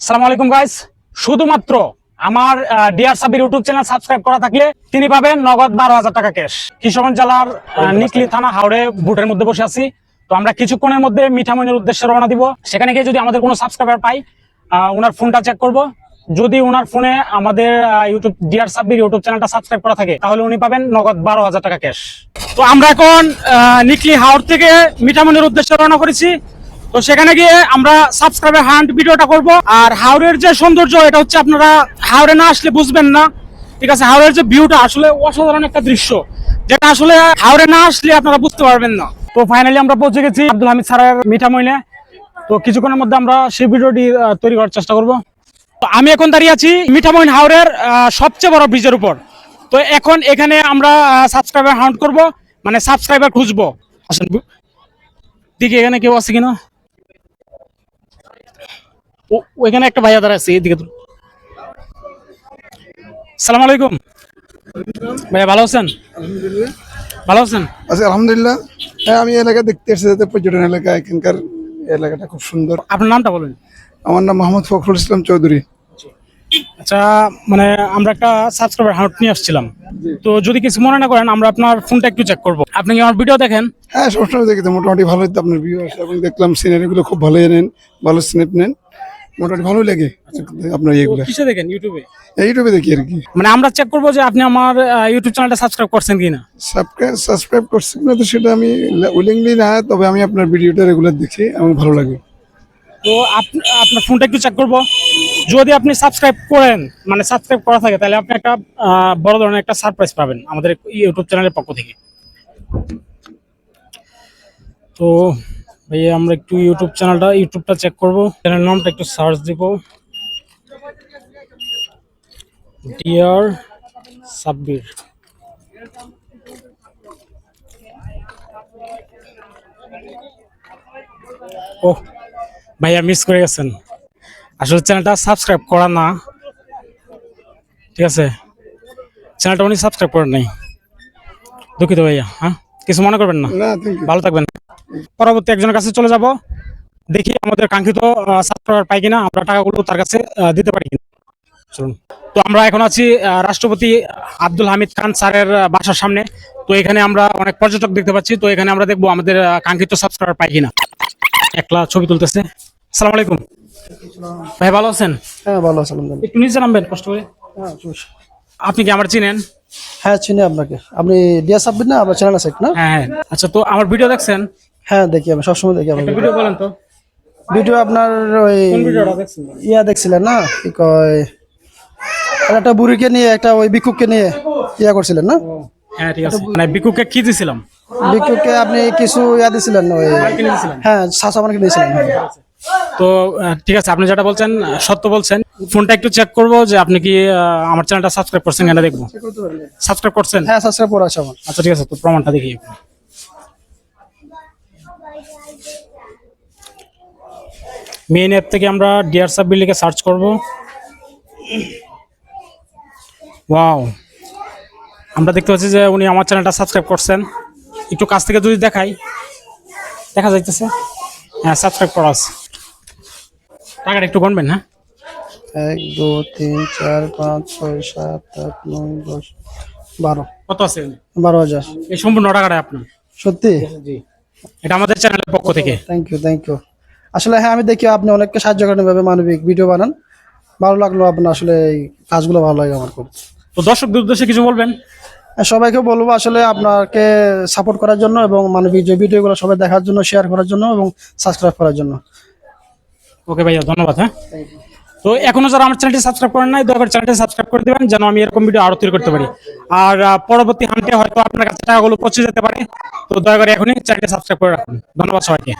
সালাম আলাইকুম গাইস শুধুমাত্র আমার DR Sabir YouTube channel subscribe করা থাকলে তিনি পাবেন নগদ বারো হাজার টাকা ক্যাশ কিশোরগঞ্জ জেলার নিকলি থানা হাওড়ে বুটের মধ্যে বসে আছি। তো আমরা কিছুক্ষণের মধ্যে মিঠামইনের উদ্দেশ্যে রওনা দিব। সেখানে গিয়ে যদি আমাদের কোনো সাবস্ক্রাইবার পাই ওনার ফোনটা চেক করব। যদি ওনার ফোনে আমাদের ইউটিউব ডিআর সাব্বির ইউটিউব চ্যানেলটা সাবস্ক্রাইব করা থাকে তাহলে উনি পাবেন নগদ বারো হাজার টাকা ক্যাশ তো আমরা এখন নিকলি হাওড় থেকে মিঠামইনের উদ্দেশ্যে রওনা করেছি। তো সেখানে গিয়ে আমরা সাবস্ক্রাইবার হান্ট ভিডিওটা করব। আর হাওড়ের যে সৌন্দর্য, এটা হচ্ছে আপনারা হাওড়ে না আসলে বুঝবেন না। ঠিক আছে হাওড়ের যে ভিউটা আসলে অসাধারণ একটা দৃশ্য। যেটা আসলে হাওড়ে না আসলে আপনারা বুঝতে পারবেন না। তো ফাইনালি আমরা পৌঁছে গেছি আব্দুল হামিদ স্যারের মিঠা মইনে তো কিছুক্ষণের মধ্যে আমরা সেই ভিডিওটি তৈরি করার চেষ্টা করব। তো আমি এখন দাঁড়িয়ে আছি মিঠামইন হাওড়ের সবচেয়ে বড় ব্রিজের উপর। তো এখন এখানে আমরা সাবস্ক্রাইবার হাউন্ট করব মানে সাবস্ক্রাইবার খুঁজবো। আসেন, দিকে এখানে কেউ আছে কিনা? ওইখানে একটা ভাইয়া দাঁড়া আছে এদিকে তো সালাম আলাইকুম। ভাইয়া ভালো আছেন? ভালো আছেন? আচ্ছা আলহামদুলিল্লাহ। হ্যাঁ আমি এলাকা দেখতে এসেছি যাতে পর্যটন এলাকা এখানকার এলাকাটা খুব সুন্দর। আপনার নামটা বলুন। আমার নাম মোহাম্মদ ফখরুল ইসলাম চৌধুরী। আচ্ছা মানে আমরা একটা সাবস্ক্রাইবার হাউট নিয়ে আসছিলাম। তো যদি কিছু মনে না করেন আমরা আপনার ফোনটা একটু চেক করব। আপনি কি আমার ভিডিও দেখেন? হ্যাঁ সবসময় দেখি তো মোটামুটি ভালোই তো আপনার ভিউ আছে এবং দেখলাম সিনারিগুলো খুব ভালোই নেন ভালো স্নেপ নেন। মোটামুটি ভালোই লাগে আপনার ইয়েগুলো। কিসে দেখেন? ইউটিউবে ইউটিউবে দেখি আর কি। মানে আমরা চেক করব যে আপনি আমার ইউটিউব চ্যানেলটা সাবস্ক্রাইব করছেন কিনা। সাবস্ক্রাইব সাবস্ক্রাইব করছি না তো সেটা আমি উইলিংলি না তবে আমি আপনার ভিডিওটা রেগুলার দেখি এবং ভালো লাগে। তো আপ- আপনার ফোনটা একটু চেক করব। যদি আপনি সাবস্ক্রাইব করেন মানে সাবস্ক্রাইব করা থাকে তাহলে আপনি একটা বড় ধরনের একটা সারপ্রাইজ পাবেন আমাদের ইউটিউব চ্যানেলের পক্ষ থেকে। তো ভাইয়া আমরা একটু ইউটিউব চ্যানেলটা ইউটিউবটা চেক করব। চ্যানেল নামটা একটু সার্চ দিব। ডিয়ার সাব্বির। ও ভাইয়া মিস করে গেছেন। আসলে চ্যানেলটা সাবস্ক্রাইব করা না। ঠিক আছে? চ্যানেলটা উনি সাবস্ক্রাইব করেন নাই। দুঃখিত ভাইয়া হ্যাঁ? কিছু মনে করবেন না? ভালো থাকবেন। পরবর্তী একজনের কাছে চলে যাব। দেখি আমাদের কাঙ্ক্ষিত সাবস্ক্রাইবার পাই কিনা আমরা টাকাগুলো তার কাছে দিতে পারি কিনা। চলুন। তো আমরা এখন আছি রাষ্ট্রপতি আব্দুল হামিদ খান স্যারের বাসার সামনে। তো এখানে আমরা অনেক পর্যটক দেখতে পাচ্ছি। তো এখানে আমরা দেখব আমাদের কাঙ্ক্ষিত সাবস্ক্রাইবার পাই কিনা। একলা ছবি তুলতেছে। আসসালামু আলাইকুম। ভাই ভালো আছেন? হ্যাঁ ভালো আছে একটু নিচে নামবেন কষ্ট করে। হ্যাঁ আপনি কি আমার চিনেন? হ্যাঁ চিনি আপনাকে। আপনি ডিয়া সাব্বির না? আমার চ্যানেল আছে না? হ্যাঁ হ্যাঁ। আচ্ছা তো আমার ভিডিও দেখছেন? হ্যাঁ দেখি আমি সবসময় দেখি আমার ভিডিও বলেন তো। ভিডিও আপনার ওই ইয়া দেখছিলেন না? কি কয় একটা বুড়িকে নিয়ে একটা ওই বিক্ষুককে নিয়ে ইয়া করছিলেন না? হ্যাঁ ঠিক আছে। মানে বিকুকে কি দিছিলাম? বিক্ষুককে আপনি কিছু ইয়া দিছিলেন ওই হ্যাঁ সাসা মানকে দিয়েছিলেন তো ঠিক আছে আপনি যেটা বলছেন সত্য বলছেন। ফোনটা একটু চেক করব যে আপনি কি আমার চ্যানেলটা সাবস্ক্রাইব করছেন কিনা দেখব। সাবস্ক্রাইব করছেন? হ্যাঁ সাবস্ক্রাইব করা আছে আমার। আচ্ছা ঠিক আছে তো প্রমাণটা দেখি। মেইন অ্যাপ থেকে আমরা ডিয়ার সাব্বির লিখে সার্চ করব। ওয়াও আমরা দেখতে পাচ্ছি যে উনি আমার চ্যানেলটা সাবস্ক্রাইব করছেন। একটু কাছ থেকে যদি দেখাই দেখা যাইতেছে। হ্যাঁ সাবস্ক্রাইব করা আছে। টাকাটা একটু গণবেন হ্যাঁ। এক দু তিন চার পাঁচ ছয় সাত আট নয় দশ বারো। কত আছে বারো হাজার। এই সম্পূর্ণ টাকাটা আপনার। সত্যি? জি এটা আমাদের চ্যানেলের পক্ষ থেকে। থ্যাংক ইউ থ্যাংক ইউ আসলে হ্যাঁ আমি দেখি আপনি অনেককে সাহায্য করেন এভাবে মানবিক ভিডিও বানান। ভালো লাগল আপনার আসলে এই কাজগুলো ভালো লাগে আমার খুব। তো দর্শকদের উদ্দেশ্যে কিছু বলবেন? সবাইকে বলব আসলে আপনাকে সাপোর্ট করার জন্য এবং মানবিক যে ভিডিওগুলো সবাই দেখার জন্য শেয়ার করার জন্য এবং সাবস্ক্রাইব করার জন্য। ওকে ভাইয়া ধন্যবাদ হ্যাঁ। তো এখনও যারা আমার চ্যানেলটি সাবস্ক্রাইব করেন নাই দয়া করে চ্যানেলটি সাবস্ক্রাইব করে দেবেন যেন আমি এরকম ভিডিও আরও তৈরি করতে পারি। আর পরবর্তী হান্টে হয়তো আপনার কাছে টাকাগুলো পৌঁছে যেতে পারে। তো দয়া করে এখনই চ্যানেলটি সাবস্ক্রাইব করে রাখুন। ধন্যবাদ সবাইকে।